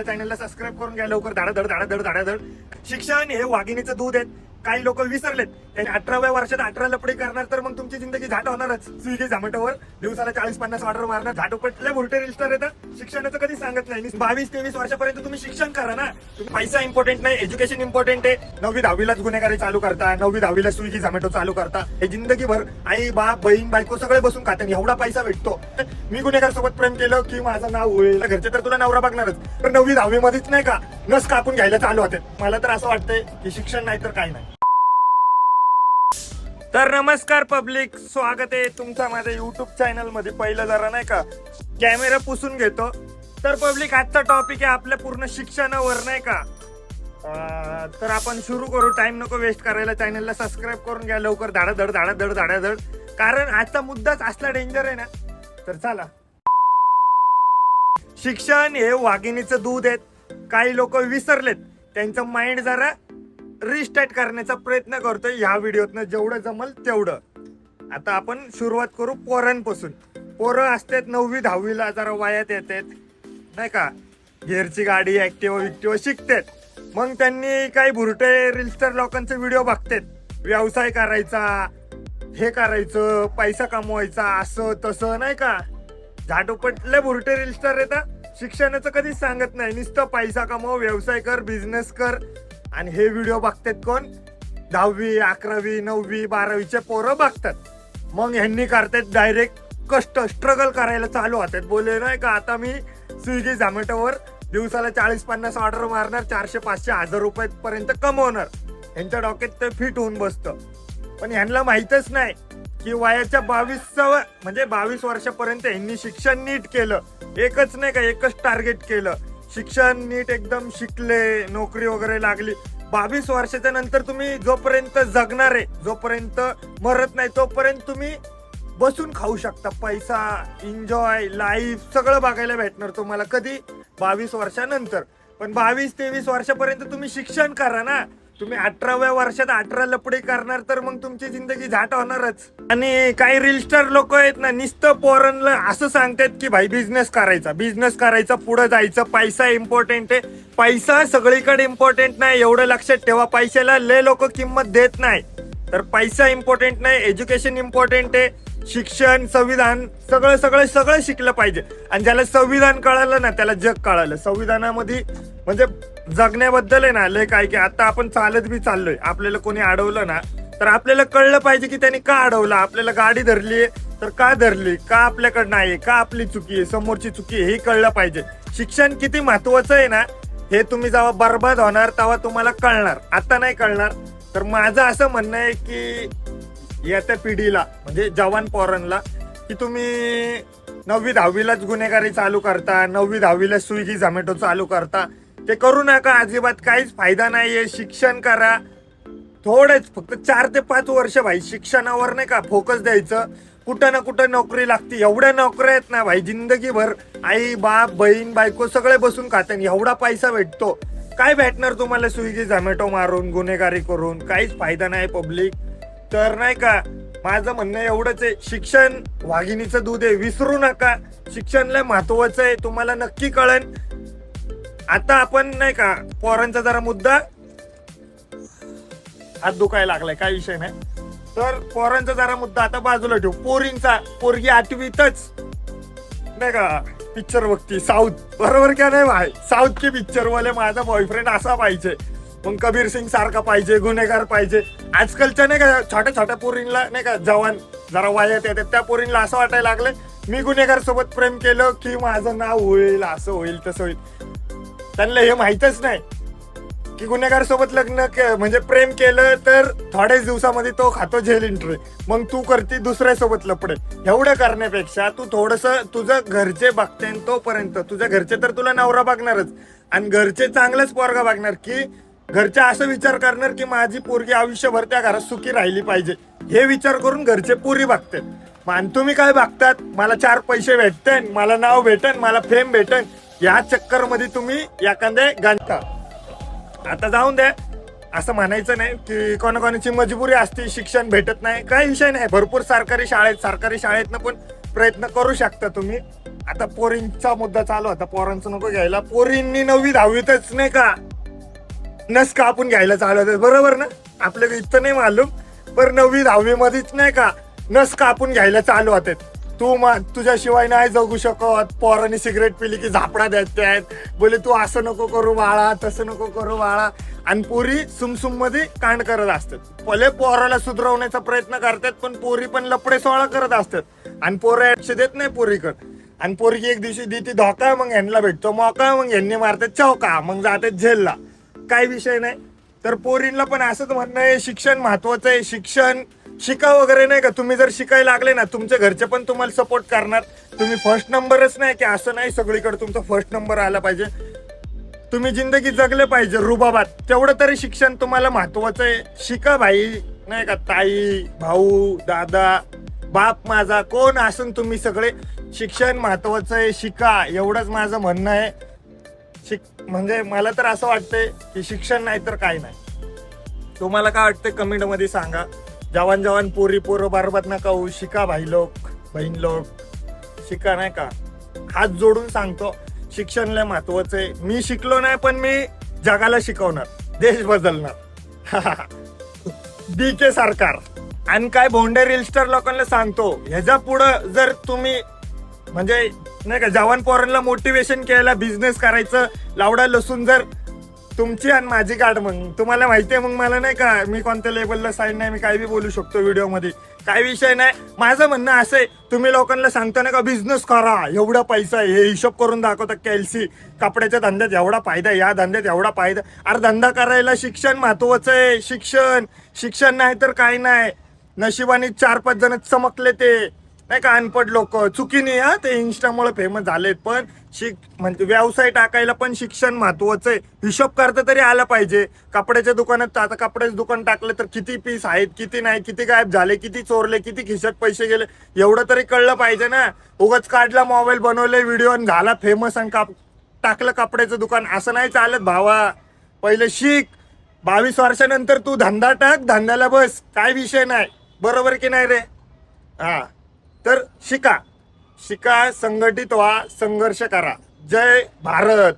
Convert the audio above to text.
चॅनलला सबस्क्राईब करून घ्या. लवकर धाडाधड धाडाधड धाडाधड शिक्षण हे वाघिणीचं दूध आहे. काही लोक विसरलेत. त्यांनी अठराव्या वर्षात अठरा लपडी करणार तर मग तुमची जिंदगी झाट होणारच. स्विगी झोमॅटोवर दिवसाला चाळीस पन्नास ऑर्डर मारणार. झाटोपटल्या भुरटे रिस्टर येतात. शिक्षणाचं कधी सांगत नाही. बावीस तेवीस वर्षापर्यंत तुम्ही शिक्षण करा ना. तुम्ही पैसा इम्पॉर्टंट नाही एज्युकेशन इम्पॉर्टंट आहे. नववी दहावीलाच गुन्हेगारी चालू करता. नववी दहावीला स्विगी झोमॅटो चालू करता. हे जिंदगीभर आई बाप बहीण बायको सगळे बसून खाते एवढा पैसा भेटतो. मी गुन्हेगार सोबत प्रेम केलं की माझं नाव होईल. घरचे तर तुला नवरा बघणारच. तर नववी दहावी मध्येच नाही का? नस कापून घ्यायला चालू होते. मला तर असं वाटतंय की शिक्षण नाही तर काय नाही. तर नमस्कार पब्लिक स्वागत आहे तुमचा माझ्या युट्यूब चॅनलमध्ये. पहिलं जरा नाही का कॅमेरा पुसून घेतो. तर पब्लिक आजचा टॉपिक आहे आपल्या पूर्ण शिक्षणावर नाही का? तर आपण सुरू करू. टाइम नको वेस्ट करायला. चॅनलला सबस्क्राईब करून घ्या. लवकर धाडाधड धाडाधड धाडाधड कारण आजचा मुद्दाच असला डेंजर आहे ना. तर चला. शिक्षण हे वाघिणीचं दूध आहे काही लोक विसरलेत. त्यांचं माइंड जरा रिस्टार्ट करण्याचा प्रयत्न करतोय ह्या व्हिडिओतनं. जेवढं जमल तेवढं. आता आपण सुरुवात करू पोरांपासून. पोरं असतात नववी दहावीला जरा वयात येतात. नाही का? गेअरची गाडी ऍक्टिव्ह विक्टिव्ह शिकतात. मग त्यांनी काही भुरटे रिल्स्टर लोकांचे व्हिडिओ बघतात. व्यवसाय करायचा हे करायचं पैसा कमवायचा असं तसं नाही का? झाडोपटले भुरटे रिल्स्टर येतात. शिक्षणाचं कधीच सांगत नाही. नुसतं पैसा कमव व्यवसाय कर बिझनेस कर. आणि हे व्हिडिओ बघतात कोण? दहावी अकरावी नववी बारावीचे पोरं बघतात. मग ह्यांनी करतात डायरेक्ट कष्ट स्ट्रगल करायला चालू होतात. बोले नाही का आता मी स्विगी झोमॅटोवर दिवसाला चाळीस पन्नास ऑर्डर मारणार चारशे पाचशे हजार रुपयेपर्यंत कमवणार. यांच्या डोक्यात ते फिट होऊन बसतं. पण ह्यांना माहीतच नाही की वयाच्या बावीस म्हणजे बावीस वर्षापर्यंत यांनी शिक्षण नीट केलं. एकच नाही का एकच टार्गेट केलं. शिक्षण नीट एकदम शिकले नोकरी वगैरे लागली. बावीस वर्षाच्या नंतर तुम्ही जोपर्यंत जगणार आहे जोपर्यंत मरत नाही तोपर्यंत तुम्ही बसून खाऊ शकता. पैसा एन्जॉय लाईफ सगळं बघायला भेटणार तुम्हाला कधी? बावीस वर्षानंतर. पण बावीस तेवीस वर्षापर्यंत तुम्ही शिक्षण करा ना. तुम्ही अठराव्या वर्षात अठरा लपडे करणार तर मग तुमची जिंदगी झाट होणारच. आणि काही रिलस्टर लोक आहेत ना नुसतं पोरणला असं सांगतात की भाई बिझनेस करायचा बिझनेस करायचा पुढे जायचं पैसा इम्पॉर्टंट आहे. पैसा सगळीकडे इम्पॉर्टंट नाही एवढं लक्षात ठेवा. पैशाला लय लोक किंमत देत नाही. तर पैसा इम्पॉर्टंट नाही एज्युकेशन इम्पॉर्टंट आहे. शिक्षण संविधान सगळं सगळं सगळं शिकलं पाहिजे. आणि ज्याला संविधान कळालं ना त्याला जग कळालं. संविधानामध्ये म्हणजे जगण्याबद्दल आहे ना लय काय की आता आपण चालत बी चाललोय. आपल्याला कोणी अडवलं ना तर आपल्याला कळलं पाहिजे की त्यांनी का अडवलं. आपल्याला गाडी धरली तर का धरली? का आपल्याकडं नाही का आपली चुकी आहे? समोरची चुकी आहे हे कळलं पाहिजे. शिक्षण किती महत्वाचं आहे ना हे तुम्ही जेव्हा बर्बाद होणार तेव्हा तुम्हाला कळणार. आता नाही कळणार. तर माझं असं म्हणणं आहे की येत्या पिढीला म्हणजे जवान पोरांना की तुम्ही नववी दहावीलाच गुन्हेगारी चालू करता नववी दहावीला स्विगी झोमॅटो चालू करता ते करू नका अजिबात काहीच फायदा नाहीये. शिक्षण करा. थोडेच फक्त चार ते पाच वर्ष भाई शिक्षणावर नाही का फोकस द्यायचं. कुठं ना कुठं नोकरी लागते. एवढ्या नोकऱ्या आहेत ना भाई जिंदगीभर आई बाप बहीण बायको सगळे बसून खाते एवढा पैसा भेटतो. काय भेटणार तुम्हाला स्विगी झोमॅटो मारून गुन्हेगारी करून? काहीच फायदा नाही पब्लिक तर नाही का माझं म्हणणं एवढंच आहे. शिक्षण वाघिणीचं दूध आहे. विसरू नका. शिक्षण लय महत्वाचं आहे. तुम्हाला नक्की कळेल. आता आपण नाही का पोरांचा जरा मुद्दा हात दुखायला लागलाय काय विषय नाही. तर पोरांचा जरा मुद्दा आता बाजूला ठेवू. पोरींचा पोरगी आठवीतच. नाही का पिक्चर बघती. साऊथ बरोबर का नाही भाई? साऊथ के पिक्चर वाले माझा बॉयफ्रेंड असा पाहिजे. मग कबीर सिंग सारखा पाहिजे गुन्हेगार पाहिजे. आजकालच्या नाही का छोट्या छोट्या पोरींला नाही का जवान जरा वायात येतात. त्या पोरींना असं वाटायला लागलं मी गुन्हेगार सोबत प्रेम केलं की माझं नाव होईल असं होईल तसं होईल. त्यांना हे माहीतच नाही की गुन्हेगार सोबत लग्न के- म्हणजे प्रेम केलं तर थोड्याच दिवसामध्ये तो खातो झेल इंट्री मग तू करते दुसऱ्या सोबत लपडे. एवढं करण्यापेक्षा तू थोडस तुझं घरचे बघते आणि तोपर्यंत. तुझ्या घरचे तर तुला नवरा बघणारच. आणि घरचे चांगलंच पोरगा बघणार की घरचे असं विचार करणार की माझी पोरगी आयुष्यभर त्या घरात सुखी राहिली पाहिजे. हे विचार करून घरचे पुरी बघते आणि तुम्ही काय बघतात? मला चार पैसे भेटतेन मला नाव भेटन मला फेम भेटन. या चक्करमध्ये तुम्ही एखाद्या गांठता आता जाऊन द्या. असं म्हणायचं नाही की कोणाकोणाची मजबुरी असते शिक्षण भेटत नाही काही विषय नाही. भरपूर सरकारी शाळेत सरकारी शाळेतनं पण प्रयत्न करू शकता तुम्ही. आता पोरींचा मुद्दा चालू होता पोरांचं नको घ्यायला. पोरींनी नववी दहावीतच नाही का? नस का आपण घ्यायला चालू होतं बरोबर ना? आपल्याला इथं नाही मालूम. पण नववी दहावी मध्येच नाही का? नस कापून घ्यायला चालू होते तू मग तुझ्याशिवाय नाही जगू शकत. पोरांनी सिगरेट पिली की झापडा देतात बोले तू असं नको करू बाळा तसं नको करू बाळा. आणि पोरी सुमसुममध्ये कांड करत असतात. भले पोराला सुधरवण्याचा प्रयत्न करतात पण पोरी पण लपडे सोहळा करत असतात. आणि पोरं लक्ष देत नाही पोरीकडे. आणि पोरगी एक दिवशी देते धोका मग ह्यांना भेटतो. मोका मग ह्यांनी मारतात चौका मग जातात झेलला काही विषय नाही. तर पोरींना पण असंच म्हणणं आहे शिक्षण महत्वाचं आहे शिक्षण शिका वगैरे नाही का? तुम्ही जर शिकायला लागले ना तुमच्या घरचे पण तुम्हाला सपोर्ट करणार. तुम्ही फर्स्ट नंबरच नाही की असं नाही सगळीकडे तुमचा फर्स्ट नंबर आला पाहिजे. तुम्ही जिंदगी जगले पाहिजे रुबाबात. तेवढं तरी शिक्षण तुम्हाला महत्वाचं आहे. शिका भाई नाही का? ताई भाऊ दादा बाप माझा कोण असून तुम्ही सगळे. शिक्षण महत्वाचं आहे शिका. एवढंच माझं म्हणणं आहे. शिक म्हणजे मला तर असं वाटतंय की शिक्षण नाही तर काय नाही. तुम्हाला काय वाटतंय? कमेंटमध्ये सांगा. जवान जवान पोरी पोरं बरबाद नका होऊ. शिका भाई लोक बहीण लोक. शिका नाही का? हात जोडून सांगतो शिक्षण लय महत्वाचं आहे. मी शिकलो नाही पण मी जगाला शिकवणार. देश बदलणार. बी के सरकार. आणि काय भोंडे रिलस्टर लोकांना सांगतो ह्याच्या पुढं जर तुम्ही म्हणजे नाही का जवान पोरांना मोटिवेशन केलं बिझनेस करायचं लावडा लसून जर तुमची आणि माझी कार्ड मग. तुम्हाला माहितीये मग मला नाही का मी कोणत्या लेबलला साईन नाही मी काय बी बोलू शकतो व्हिडिओमध्ये. काय विषय नाही. माझं म्हणणं असं आहे तुम्ही लोकांना सांगता ना का बिझनेस करा एवढा पैसा आहे, हे हिशोब करून दाखवता कॅल्सी कपड्याच्या धंद्यात एवढा फायदा आहे, या धंद्यात एवढा फायदा अरे धंदा करायला शिक्षण महत्वाचं आहे. शिक्षण शिक्षण नाही तर काय नाही. नशिबाने चार पाच जण चमकले ते. नाही का अनपड लोक. चुकीने हा ते इन्स्टामुळे फेमस झालेत. पण शिक म्हणजे व्यवसाय टाकायला पण शिक्षण महत्वाचं आहे. हिशोब करता तरी आला पाहिजे. कपड्याच्या दुकानात आता कपड्याचं दुकान टाकलं तर किती पीस आहेत किती नाही किती गायब झाले किती चोरले किती खिशात पैसे गेले एवढं तरी कळलं पाहिजे ना. उगाच काढला मोबाईल बनवले व्हिडिओ आणि झाला फेमस आणि काप टाकलं कपड्याचं दुकान. असं नाही चालत भावा. पहिले शिक. बावीस वर्षानंतर तू धंदा टाक धंद्याला बस. काय विषय नाही. बरोबर की नाही रे? हा. तर शिका. शिका संघटित व्हा संघर्ष करा. जय भारत.